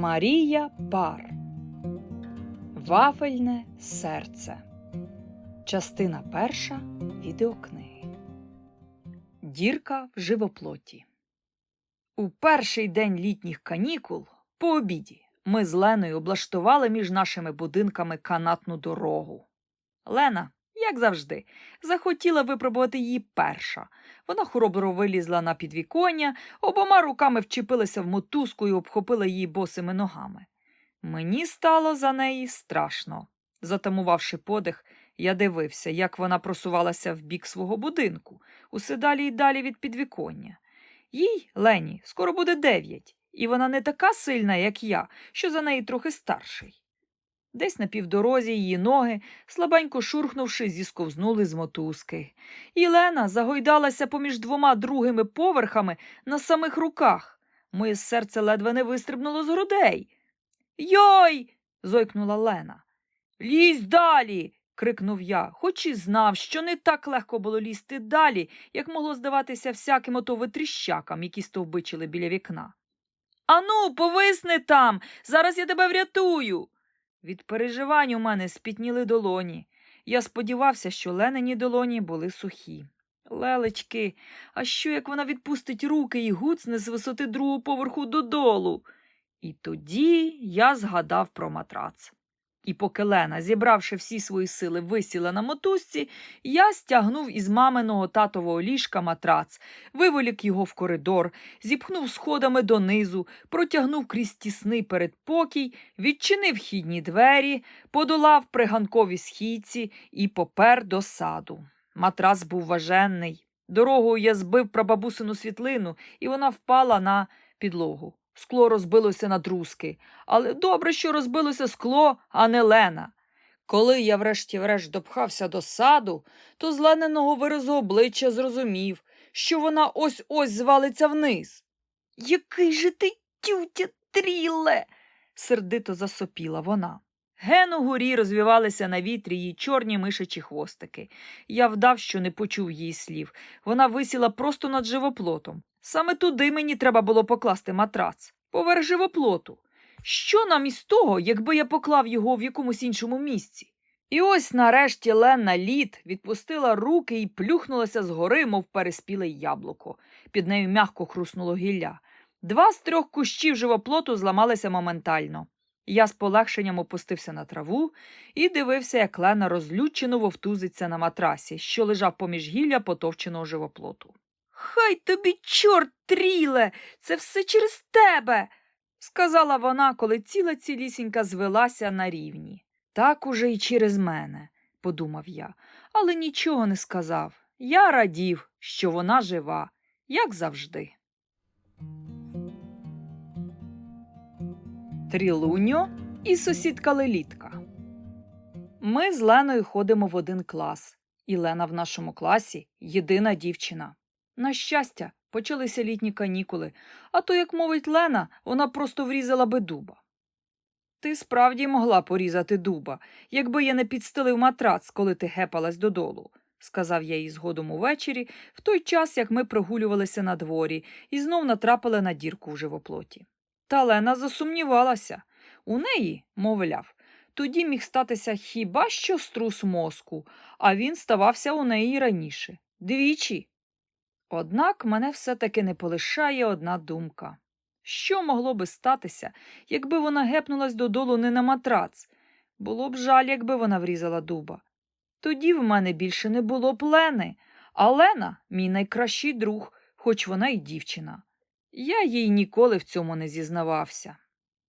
Марія Пар Вафельне серце. Частина перша відеокниги. Дірка в живоплоті. У перший день літніх канікул по обіді ми з Леною облаштували між нашими будинками канатну дорогу. Лена, як завжди, захотіла випробувати її перша. Вона хоробро вилізла на підвіконня, обома руками вчепилася в мотузку і обхопила її босими ногами. Мені стало за неї страшно. Затамувавши подих, я дивився, як вона просувалася в бік свого будинку, усе далі й далі від підвіконня. Їй, Лені, скоро буде дев'ять, і вона не така сильна, як я, що за неї трохи старший. Десь на півдорозі її ноги, слабенько шурхнувши, зісковзнули з мотузки. І Лена загойдалася поміж двома другими поверхами на самих руках. Моє серце ледве не вистрибнуло з грудей. Йой. зойкнула Лена. Лізь далі. крикнув я, хоч і знав, що не так легко було лізти далі, як могло здаватися всяким ото витріщакам, які стовбичили біля вікна. Ану, повисни там, зараз я тебе врятую. Від переживань у мене спітніли долоні. Я сподівався, що ленині долоні були сухі. Лелечки, а що як вона відпустить руки і гуцне з висоти другого поверху додолу? І тоді я згадав про матрац. І поки Лена, зібравши всі свої сили, висіла на мотузці, я стягнув із маминого татового ліжка матрац, виволік його в коридор, зіпхнув сходами донизу, протягнув крізь тісний передпокій, відчинив хідні двері, подолав приганкові східці і попер до саду. Матрац був важенний. Дорогою я збив прабабусину світлину, і вона впала на підлогу. Скло розбилося на друзки, але добре, що розбилося скло, а не Лена. Коли я врешті-врешт допхався до саду, то з лененого виразу обличчя зрозумів, що вона ось ось звалиться вниз. Який же ти тютя тріле. сердито засопіла вона. Ген угорі розвівалися на вітрі її чорні мишачі хвостики. Я вдав, що не почув її слів. Вона висіла просто над живоплотом. Саме туди мені треба було покласти матрац, поверх живоплоту. Що нам із того, якби я поклав його в якомусь іншому місці? І ось нарешті Ленна лід відпустила руки і плюхнулася згори, мов переспіле яблуко. Під нею м'яко хруснуло гілля. Два з трьох кущів живоплоту зламалися моментально. Я з полегшенням опустився на траву і дивився, як Лена розлючено вовтузиться на матрасі, що лежав поміж гілля потовченого живоплоту. Хай тобі, чорт, тріле, це все через тебе, сказала вона, коли ціла цілісінька звелася на рівні. Так уже й через мене, подумав я, але нічого не сказав. Я радів, що вона жива, як завжди. Трілуньо і сусідка Лелітка. Ми з Леною ходимо в один клас, і Лена в нашому класі єдина дівчина. На щастя, почалися літні канікули, а то, як мовить Лена, вона просто врізала би дуба. Ти справді могла порізати дуба, якби я не підстелив матрац, коли ти гепалась додолу, сказав я їй згодом увечері, в той час, як ми прогулювалися на дворі і знов натрапили на дірку в живоплоті. Та Лена засумнівалася. У неї, мовляв, тоді міг статися хіба що струс мозку, а він ставався у неї раніше. Двічі. Однак мене все-таки не полишає одна думка. Що могло би статися, якби вона гепнулась додолу не на матрац? Було б жаль, якби вона врізала дуба. Тоді в мене більше не було б Лени, а Лена мій найкращий друг, хоч вона й дівчина. Я їй ніколи в цьому не зізнавався.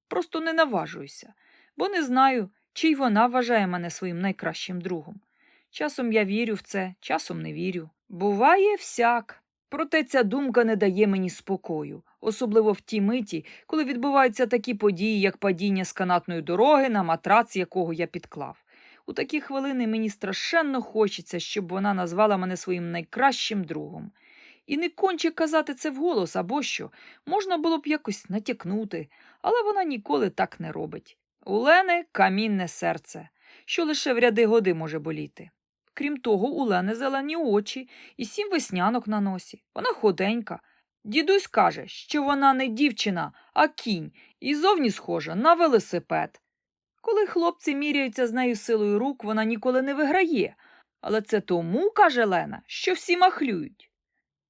Просто не наважуюся, бо не знаю, чи й вона вважає мене своїм найкращим другом. Часом я вірю в це, часом не вірю. Буває всяк. Проте ця думка не дає мені спокою, особливо в тій миті, коли відбуваються такі події, як падіння з канатної дороги на матрац, якого я підклав. У такі хвилини мені страшенно хочеться, щоб вона назвала мене своїм найкращим другом. І не конче казати це вголос або що, можна було б якось натякнути, але вона ніколи так не робить. У Лени камінне серце, що лише в ряди годи може боліти. Крім того, у Лени зелені очі і сім веснянок на носі. Вона ходенька, Дідусь каже, що вона не дівчина, а кінь, і зовні схожа на велосипед. Коли хлопці міряються з нею силою рук, вона ніколи не виграє. Але це тому, каже Лена, що всі махлюють.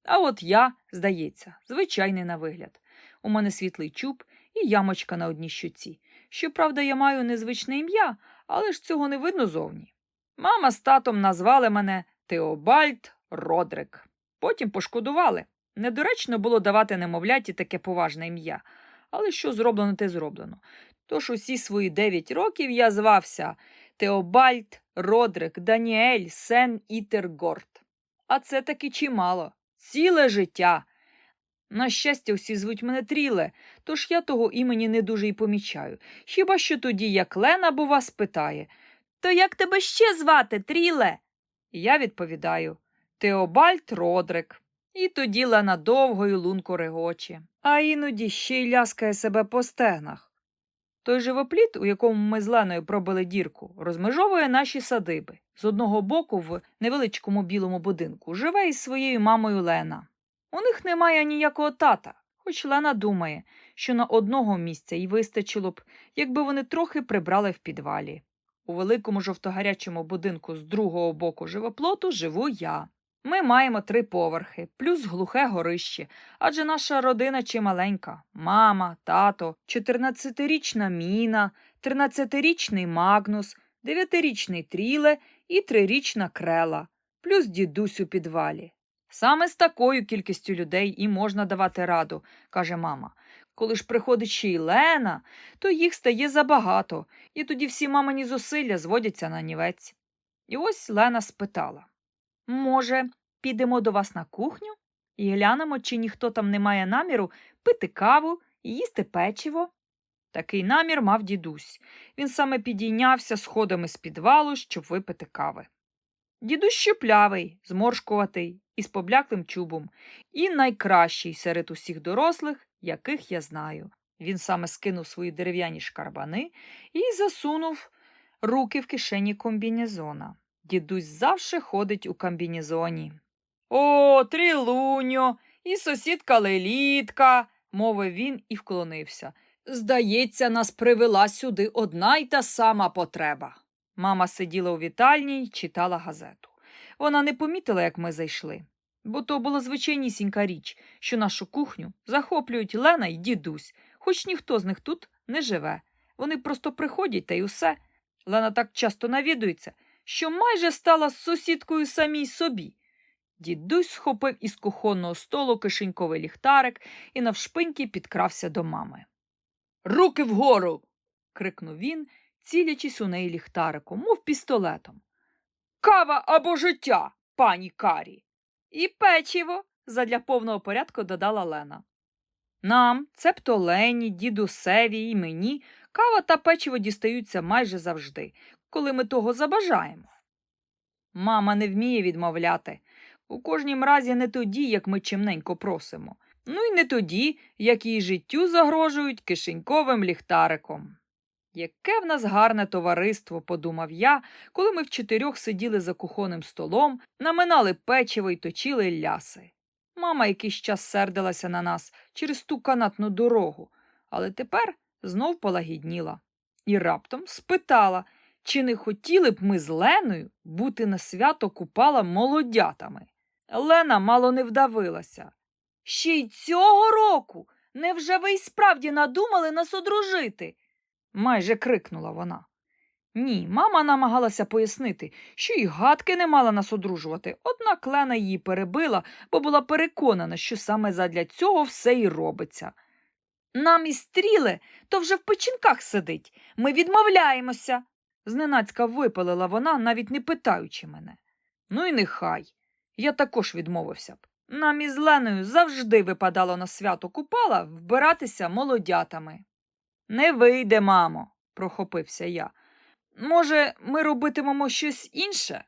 А от я, здається, звичайний на вигляд. У мене світлий чуб і ямочка на одній щоці. Щоправда, я маю незвичне ім'я, але ж цього не видно зовні. Мама з татом назвали мене Теобальд Родрик. Потім пошкодували. Недоречно було давати немовляті таке поважне ім'я. Але що зроблено, те зроблено. Тож усі свої дев'ять років я звався Теобальд Родрик Даніель Сен Ітергорд. А це таки чимало. Ціле життя. На щастя, всі звуть мене Тріле, тож я того імені не дуже й помічаю. Хіба що тоді, як Лена, бува, спитає То як тебе ще звати, Тріле? Я відповідаю Теобальд Родрик. І тоді Лена довго й лунко регоче, а іноді ще й ляскає себе по стегнах. Той живопліт, у якому ми з Леною пробили дірку, розмежовує наші садиби. З одного боку, в невеличкому білому будинку, живе із своєю мамою Лена. У них немає ніякого тата, хоч Лена думає, що на одного місця й вистачило б, якби вони трохи прибрали в підвалі. У великому жовтогарячому будинку з другого боку живоплоту живу я. Ми маємо три поверхи, плюс глухе горище, адже наша родина чималенька. Мама, тато, 14-річна Міна, 13-річний Магнус, 9-річний Тріле і 3-річна Крела, плюс дідусь у підвалі. Саме з такою кількістю людей і можна давати раду, каже мама. Коли ж приходить ще й Лена, то їх стає забагато, і тоді всі мамині зусилля зводяться на нівець. І ось Лена спитала Може, підемо до вас на кухню і глянемо, чи ніхто там не має наміру пити каву і їсти печиво? Такий намір мав дідусь. Він саме підійнявся сходами з підвалу, щоб випити кави. Дідусь щуплявий, зморшкуватий, із побляклим чубом, і найкращий серед усіх дорослих, яких я знаю. Він саме скинув свої дерев'яні шкарбани і засунув руки в кишені комбінезона. Дідусь завше ходить у комбінезоні. О, трілуньо, і сусідка Лелітка, мовив він і вклонився. Здається, нас привела сюди одна й та сама потреба. Мама сиділа у вітальні й читала газету. Вона не помітила, як ми зайшли, бо то була звичайнісінька річ, що нашу кухню захоплюють Лена й дідусь, хоч ніхто з них тут не живе. Вони просто приходять та й усе. Лена так часто навідується, що майже стала сусідкою самій собі. Дідусь схопив із кухонного столу кишеньковий ліхтарик і навшпиньки підкрався до мами. Руки вгору. крикнув він, цілячись у неї ліхтариком, мов пістолетом. Кава або життя, пані Карі. І печиво, задля повного порядку додала Лена. Нам, цебто Лені, дідусеві і мені, кава та печиво дістаються майже завжди, коли ми того забажаємо. Мама не вміє відмовляти. У кожнім разі не тоді, як ми чимненько просимо, ну і не тоді, як її життю загрожують кишеньковим ліхтариком. Яке в нас гарне товариство, подумав я, коли ми в чотирьох сиділи за кухонним столом, наминали печиво й точили ляси. Мама якийсь час сердилася на нас через ту канатну дорогу, але тепер знов полагідніла і раптом спитала, чи не хотіли б ми з Леною бути на свято купала молодятами. Лена мало не вдавилася. Ще й цього року. Невже ви й справді надумали нас одружити? Майже крикнула вона. Ні, мама намагалася пояснити, що й гадки не мала нас одружувати, однак Лена її перебила, бо була переконана, що саме задля цього все й робиться. Нам і стріле, то вже в печінках сидить. Ми відмовляємося. Зненацька випалила вона, навіть не питаючи мене. Ну і нехай. Я також відмовився б. Нам із Леною завжди випадало на свято купала вбиратися молодятами. Не вийде, мамо, прохопився я. Може, ми робитимемо щось інше?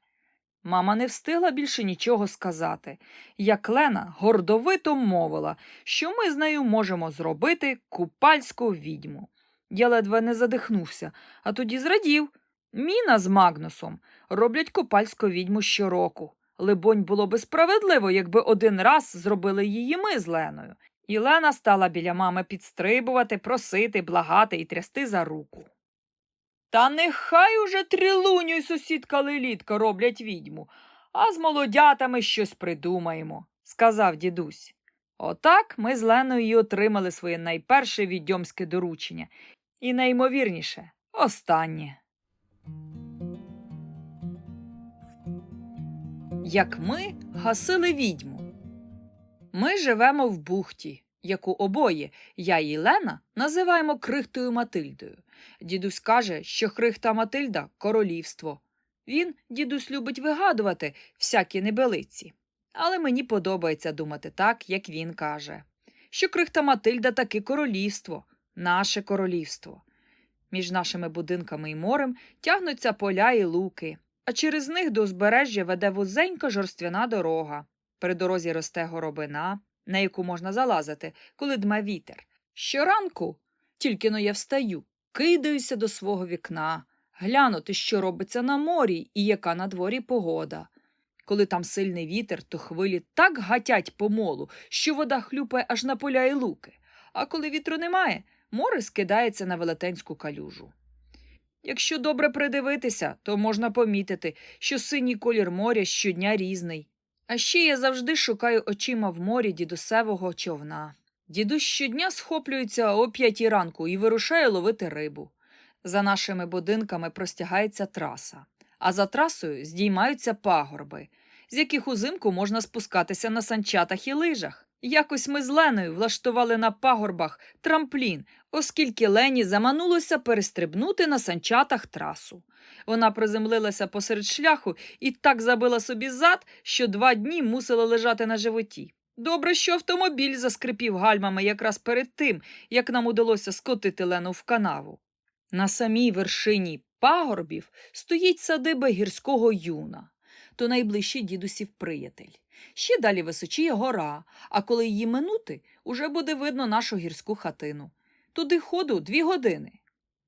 Мама не встигла більше нічого сказати, як Лена гордовито мовила, що ми з нею можемо зробити купальську відьму. Я ледве не задихнувся, а тоді зрадів. Міна з Магнусом роблять купальську відьму щороку, Либонь, було би справедливо, якби один раз зробили її ми з Леною. І Лена стала біля мами підстрибувати, просити, благати і трясти за руку. Та нехай уже трилуню й сусідка Лелітка роблять відьму, а з молодятами щось придумаємо, сказав дідусь. Отак ми з Леною й отримали своє найперше відьомське доручення, і найімовірніше останнє. Як ми гасили відьму. Ми живемо в бухті, яку обоє, я і Лена, називаємо крихтою Матильдою. Дідусь каже, що крихта Матильда королівство. Він, дідусь, любить вигадувати всякі небелиці. Але мені подобається думати так, як він каже, що крихта Матильда таки королівство, наше королівство. Між нашими будинками і морем тягнуться поля і луки, а через них до узбережжя веде вузенька жорствяна дорога. При дорозі росте горобина, на яку можна залазити, коли дме вітер. Щоранку, тільки но я встаю, кидаюся до свого вікна, глянути, що робиться на морі і яка на дворі погода. Коли там сильний вітер, то хвилі так гатять по молу, що вода хлюпає аж на поля і луки. А коли вітру немає, море скидається на велетенську калюжу. Якщо добре придивитися, то можна помітити, що синій колір моря щодня різний. А ще я завжди шукаю очима в морі дідусевого човна. Дідусь щодня схоплюється о п'ятій ранку і вирушає ловити рибу. За нашими будинками простягається траса, а за трасою здіймаються пагорби, з яких узимку можна спускатися на санчатах і лижах. Якось ми з Леною влаштували на пагорбах трамплін, оскільки Лені заманулося перестрибнути на санчатах трасу. Вона приземлилася посеред шляху і так забила собі зад, що два дні мусила лежати на животі. Добре, що автомобіль заскрипів гальмами якраз перед тим, як нам удалося скотити Лену в канаву. На самій вершині пагорбів стоїть садиба гірського юна, то найближчий дідусів приятель. Ще далі височіє гора, а коли її минути, уже буде видно нашу гірську хатину. Туди ходу дві години.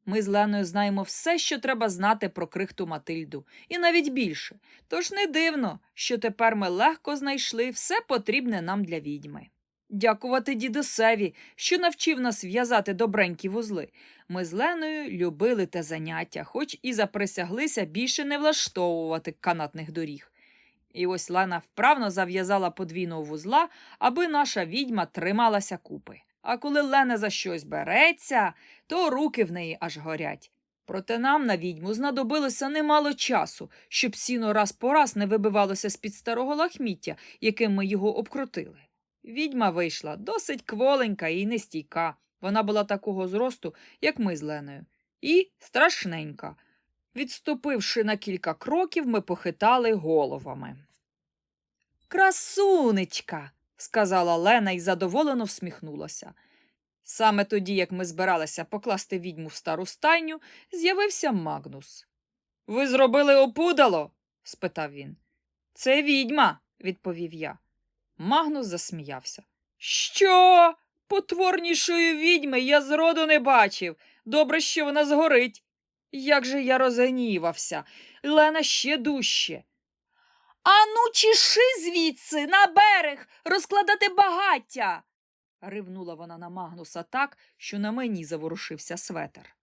Ми з Леною знаємо все, що треба знати про крихту Матильду, і навіть більше. Тож не дивно, що тепер ми легко знайшли все потрібне нам для відьми. Дякувати дідусеві, що навчив нас в'язати добренькі вузли. Ми з Леною любили те заняття, хоч і заприсяглися більше не влаштовувати канатних доріг. І ось Лена вправно зав'язала подвійного вузла, аби наша відьма трималася купи. А коли Лена за щось береться, то руки в неї аж горять. Проте нам на відьму знадобилося немало часу, щоб сіно раз по раз не вибивалося з-під старого лахміття, яким ми його обкрутили. Відьма вийшла досить кволенька і нестійка. Вона була такого зросту, як ми з Леною, і страшненька. Відступивши на кілька кроків, ми похитали головами. Красунечка, сказала Лена і задоволено всміхнулася. Саме тоді, як ми збиралися покласти відьму в стару стайню, з'явився Магнус. Ви зробили опудало? спитав він. Це відьма, відповів я. Магнус засміявся. Що? Потворнішої відьми я зроду не бачив. Добре, що вона згорить. Як же я розгнівався, Лена ще дужче. Ану, чіши звідси, на берег, розкладати багаття. ривнула вона на Магнуса так, що на мені заворушився светер.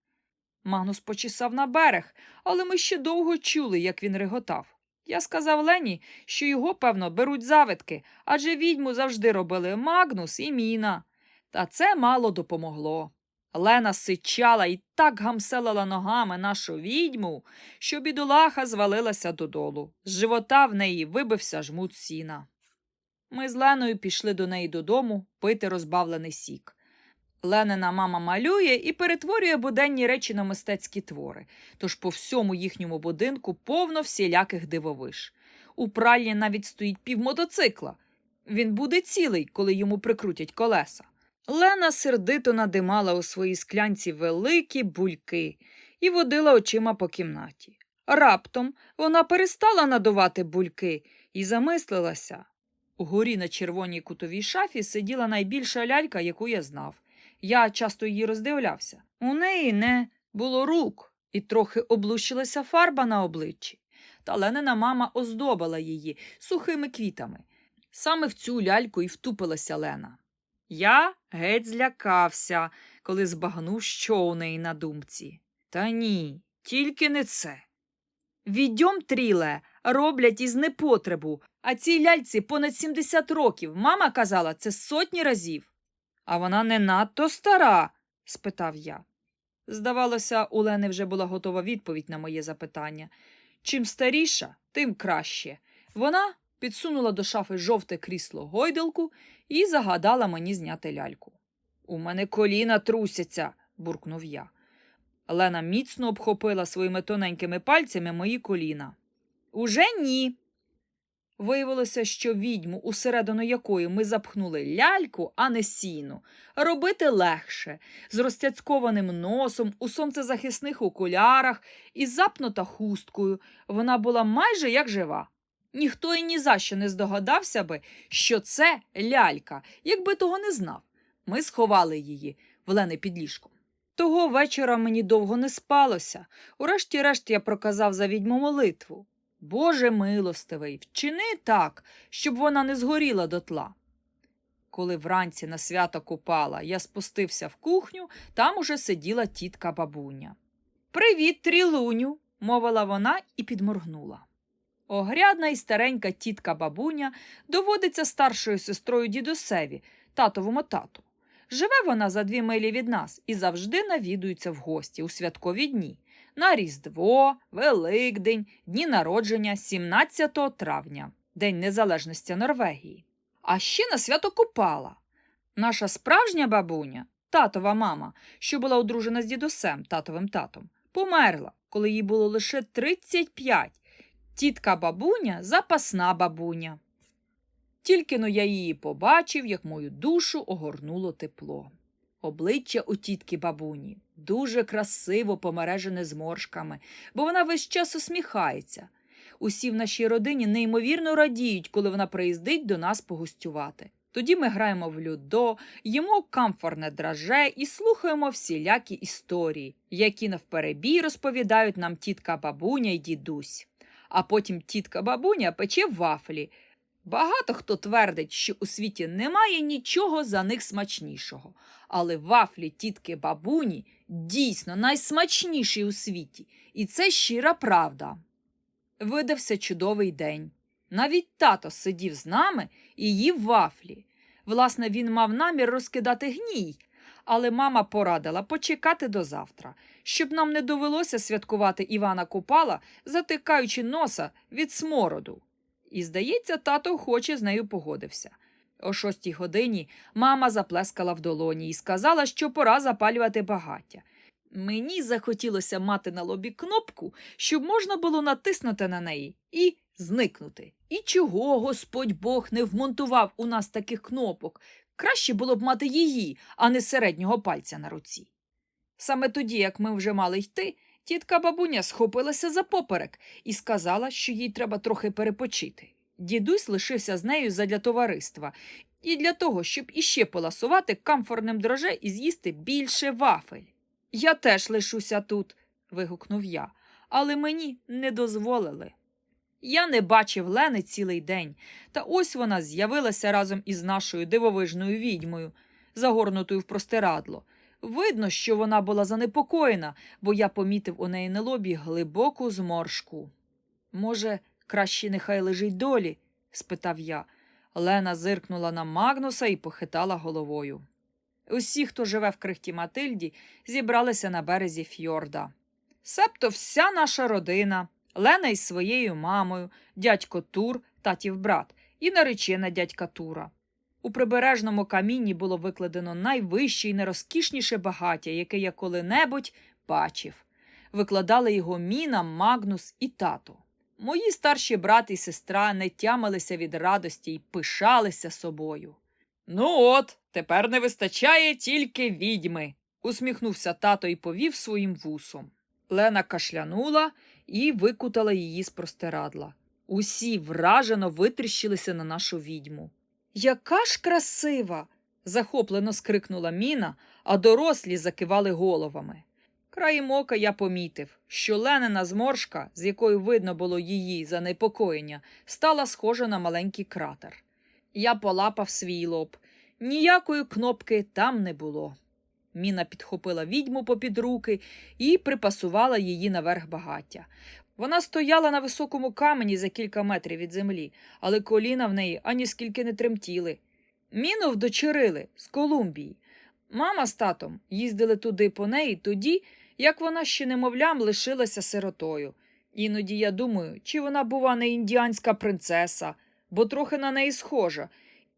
Магнус почесав на берег, але ми ще довго чули, як він реготав. Я сказав Лені, що його, певно, беруть завитки, адже відьму завжди робили Магнус і Міна. Та це мало допомогло. Лена сичала і так гамселила ногами нашу відьму, що бідолаха звалилася додолу. З живота в неї вибився жмут сіна. Ми з Леною пішли до неї додому пити розбавлений сік. Ленина мама малює і перетворює буденні речі на мистецькі твори, тож по всьому їхньому будинку повно всіляких дивовиж. У пральні навіть стоїть півмотоцикла. Він буде цілий, коли йому прикрутять колеса. Лена сердито надимала у своїй склянці великі бульки і водила очима по кімнаті. Раптом вона перестала надувати бульки і замислилася. Угорі на червоній кутовій шафі сиділа найбільша лялька, яку я знав. Я часто її роздивлявся. У неї не було рук, і трохи облущилася фарба на обличчі. та Ленина мама оздобила її сухими квітами. Саме в цю ляльку і втупилася Лена. Я геть злякався, коли збагнув, що у неї на думці. Та ні, тільки не це. Відьом тріле роблять із непотребу, а цій ляльці понад 70 років. Мама казала це сотні разів. А вона не надто стара? спитав я. Здавалося, у Лени вже була готова відповідь на моє запитання. Чим старіша, тим краще. Вона підсунула до шафи жовте крісло гойдалку і загадала мені зняти ляльку. У мене коліна трусяться, буркнув я. Лена міцно обхопила своїми тоненькими пальцями мої коліна. Уже ні. Виявилося, що відьму, усередину якої ми запхнули ляльку, а не сіну, робити легше, з розтяцькованим носом, у сонцезахисних окулярах і запнута хусткою. Вона була майже як жива. Ніхто і ні за що не здогадався би, що це лялька, якби того не знав. Ми сховали її в Лени під ліжком. Того вечора мені довго не спалося. Урешті-решт я проказав за відьму молитву. Боже милостивий, вчини так, щоб вона не згоріла дотла. Коли вранці на свято Купала я спустився в кухню, там уже сиділа тітка бабуня. Привіт, трілуню, мовила вона і підморгнула. Огрядна і старенька тітка бабуня доводиться старшою сестрою дідусеві, татовому тату. Живе вона за дві милі від нас і завжди навідується в гості у святкові дні. На Різдво, Великдень, дні народження 17 травня, День Незалежності Норвегії. А ще на свято Купала. Наша справжня бабуня, татова мама, що була одружена з дідусем, татовим татом, померла, коли їй було лише 35. Тітка бабуня запасна бабуня. Тільки но я її побачив, як мою душу огорнуло тепло. Обличчя у тітки бабуні дуже красиво помережене зморшками, бо вона весь час усміхається. Усі в нашій родині неймовірно радіють, коли вона приїздить до нас погостювати. Тоді ми граємо в людо, їмо камфорне драже і слухаємо всілякі історії, які навперебій розповідають нам тітка бабуня й дідусь. А потім тітка бабуня пече вафлі. Багато хто твердить, що у світі немає нічого за них смачнішого. Але вафлі тітки бабуні дійсно найсмачніші у світі, і це щира правда. Видався чудовий день. Навіть тато сидів з нами і їв вафлі. Власне, він мав намір розкидати гній, але мама порадила почекати до завтра, щоб нам не довелося святкувати Івана Купала, затикаючи носа від смороду. І, здається, тато охоче з нею погодився. О шостій годині мама заплескала в долоні і сказала, що пора запалювати багаття. Мені захотілося мати на лобі кнопку, щоб можна було натиснути на неї і зникнути. І чого Господь Бог не вмонтував у нас таких кнопок? Краще було б мати її, а не середнього пальця на руці. Саме тоді, як ми вже мали йти, тітка бабуня схопилася за поперек і сказала, що їй треба трохи перепочити. Дідусь лишився з нею задля товариства і для того, щоб іще поласувати камфорним дроже і з'їсти більше вафель. Я теж лишуся тут, вигукнув я, але мені не дозволили. Я не бачив Лени цілий день, та ось вона з'явилася разом із нашою дивовижною відьмою, загорнутою в простирадло. Видно, що вона була занепокоєна, бо я помітив у неї на лобі глибоку зморшку. Може, краще нехай лежить долі? спитав я. Лена зиркнула на Магнуса і похитала головою. Усі, хто живе в крихті Матильді, зібралися на березі фьорда. Себто вся наша родина, Лена із своєю мамою, дядько Тур, татів брат, і наречена дядька Тура. У прибережному камінні було викладено найвище і найрозкішніше багаття, яке я коли-небудь бачив. Викладали його Міна, Магнус і тато. Мої старші брат і сестра не тямилися від радості й пишалися собою. Ну от, тепер не вистачає тільки відьми, усміхнувся тато і повів своїм вусом. Лена кашлянула і викутала її з простирадла. Усі вражено витріщилися на нашу відьму. Яка ж красива. захоплено скрикнула Міна, а дорослі закивали головами. Краєм ока я помітив, що Ленина зморшка, з якою видно було її занепокоєння, стала схожа на маленький кратер. Я полапав свій лоб. Ніякої кнопки там не було. Міна підхопила відьму попід руки і припасувала її наверх багаття. Вона стояла на високому камені за кілька метрів від землі, але коліна в неї ані скільки не тремтіли. Міну вдочерили з Колумбії. Мама з татом їздили туди по неї тоді, як вона ще немовлям лишилася сиротою. Іноді я думаю, чи вона, бува, не індіанська принцеса, бо трохи на неї схожа.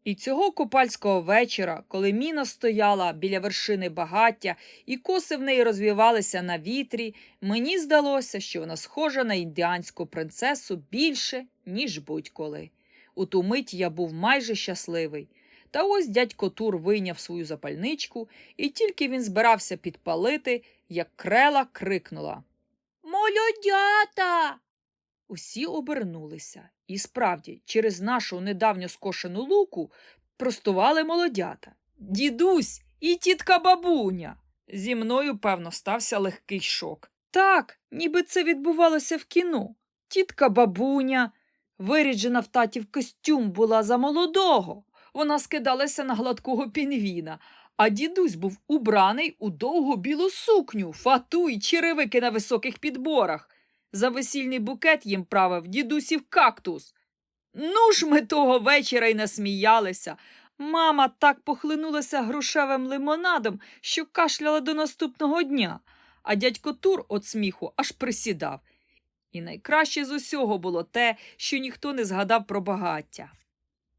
І цього купальського вечора, коли міна стояла біля вершини багаття і коси в неї розвівалися на вітрі, мені здалося, що вона схожа на індіанську принцесу більше, ніж будь-коли. У ту мить я був майже щасливий. Та ось дядько Тур вийняв свою запальничку, і тільки він збирався підпалити, як крела крикнула Молодята. Усі обернулися, і справді, через нашу недавньо скошену луку простували молодята. Дідусь і тітка бабуня. Зі мною, певно, стався легкий шок. Так, ніби це відбувалося в кіно. Тітка бабуня, виріджена в татів костюм, була за молодого. Вона скидалася на гладкого пінгвіна, а дідусь був убраний у довгу білу сукню, фату й черевики на високих підборах. За весільний букет їм правив дідусів кактус. Ну ж ми того вечора й насміялися. Мама так похлинулася грушевим лимонадом, що кашляла до наступного дня, а дядько Тур від сміху аж присідав. І найкраще з усього було те, що ніхто не згадав про багаття.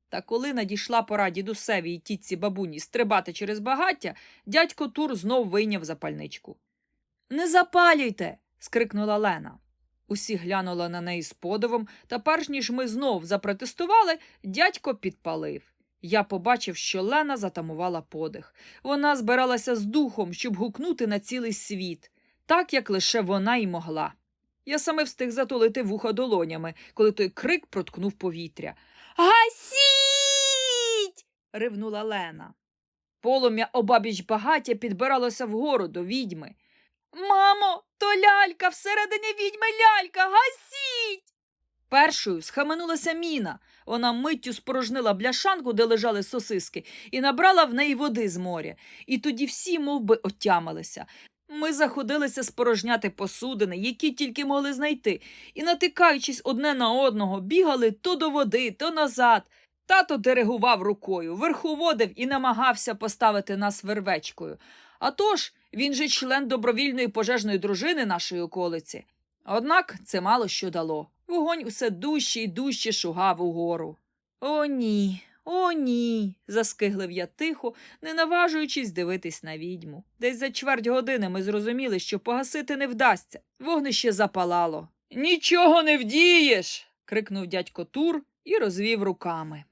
Та коли надійшла пора дідусеві і тітці бабуні стрибати через багаття, дядько Тур знов вийняв запальничку. Не запалюйте. скрикнула Лена. Усі глянули на неї з подивом, та перш ніж ми знов запротестували, дядько підпалив. Я побачив, що Лена затамувала подих. Вона збиралася з духом, щоб гукнути на цілий світ, так як лише вона й могла. Я саме встиг затулити вуха долонями, коли той крик проткнув повітря. Гасіть. ривнула Лена. Полум'я обабіч багаття підбиралося вгору до відьми. Мамо, то лялька, всередині відьми лялька, гасіть. Першою схаменулася міна. Вона миттю спорожнила бляшанку, де лежали сосиски, і набрала в неї води з моря. І тоді всі мов би, отямилися. Ми заходилися спорожняти посудини, які тільки могли знайти, і, натикаючись одне на одного, бігали то до води, то назад. Тато диригував рукою, верховодив і намагався поставити нас вервечкою. А тож, він же член добровільної пожежної дружини нашої околиці. Однак це мало що дало. Вогонь усе дужче і дужче шугав угору. О, ні, о, ні. заскиглив я тихо, не наважуючись дивитись на відьму. Десь за чверть години ми зрозуміли, що погасити не вдасться. Вогнище запалало. Нічого не вдієш. крикнув дядько Тур і розвів руками.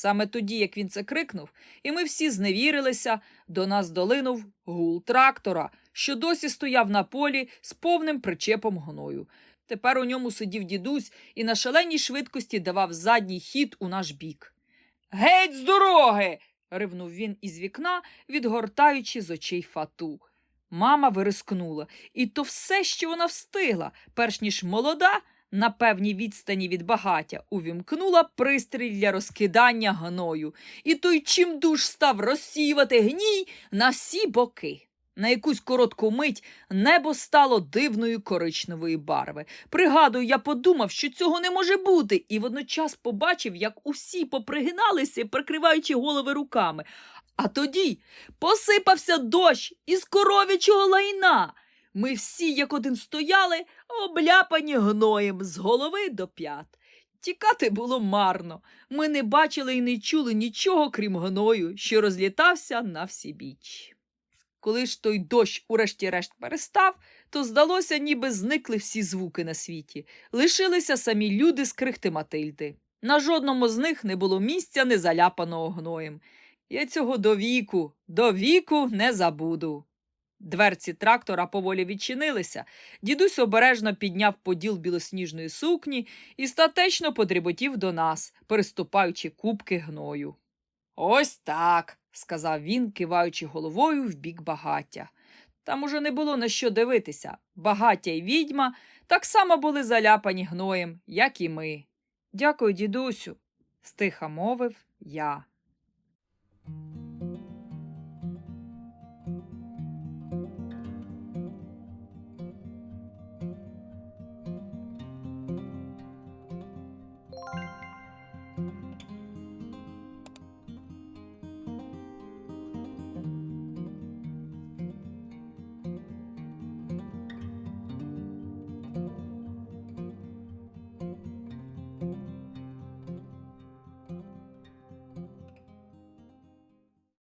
Саме тоді, як він це крикнув, і ми всі зневірилися, до нас долинув гул трактора, що досі стояв на полі з повним причепом гною. Тепер у ньому сидів дідусь і на шаленій швидкості давав задній хід у наш бік. Геть з дороги. ривнув він із вікна, відгортаючи з очей фату. Мама вирискнула, і то все, що вона встигла, перш ніж молода, на певній відстані від багаття, увімкнула пристрій для розкидання гною, і той чимдуж став розсіювати гній на всі боки. На якусь коротку мить небо стало дивної коричневої барви. Пригадую, я подумав, що цього не може бути, і водночас побачив, як усі попригиналися, прикриваючи голови руками. А тоді посипався дощ із коров'ячого лайна. Ми всі, як один стояли, обляпані гноєм з голови до п'ят. Тікати було марно. Ми не бачили і не чули нічого, крім гною, що розлітався на всі біч. Коли ж той дощ урешті-решт перестав, то здалося, ніби зникли всі звуки на світі. Лишилися самі люди з крихти Матильди. На жодному з них не було місця, не заляпаного гноєм. Я цього до віку, до віку не забуду. Дверці трактора поволі відчинилися. Дідусь обережно підняв поділ білосніжної сукні і статечно подріботів до нас, переступаючи кубки гною. Ось так, сказав він, киваючи головою в бік багаття. Там уже не було на що дивитися. Багаття й відьма так само були заляпані гноєм, як і ми. Дякую, дідусю, стиха мовив я.